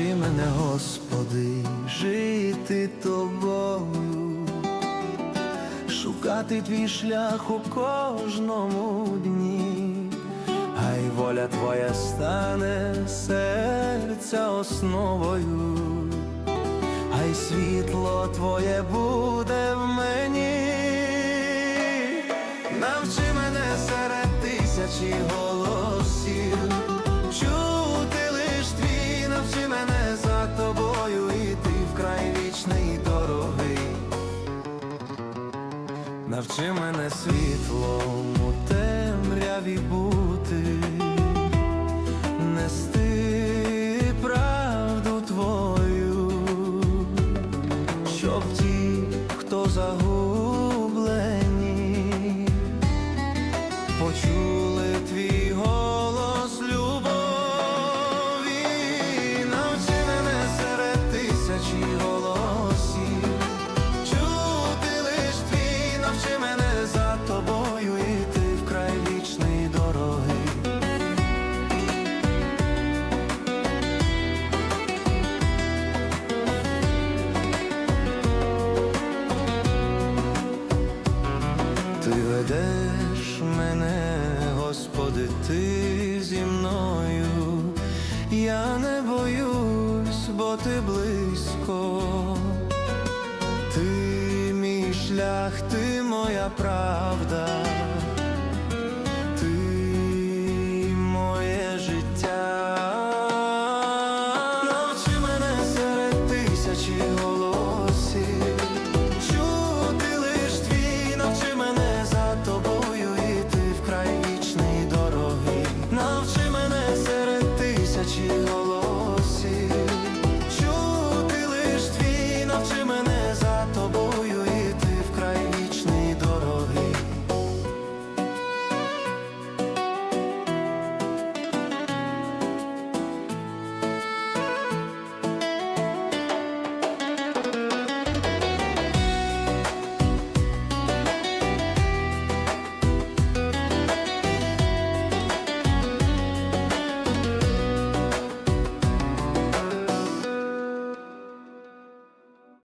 мене, Господи, жити тобою, шукати твій шлях у кожному дні, хай воля твоя стане серця основою, хай світло твоє буде в мені. Навчи мене серед тисячі голосів, Навчи мене світлом у темряві бути, нести правду твою, щоб ті, хто загублені, почули Ти ведеш мене, Господи, ти зі мною, я не боюсь, бо ти близько, ти мій шлях, ти моя правда,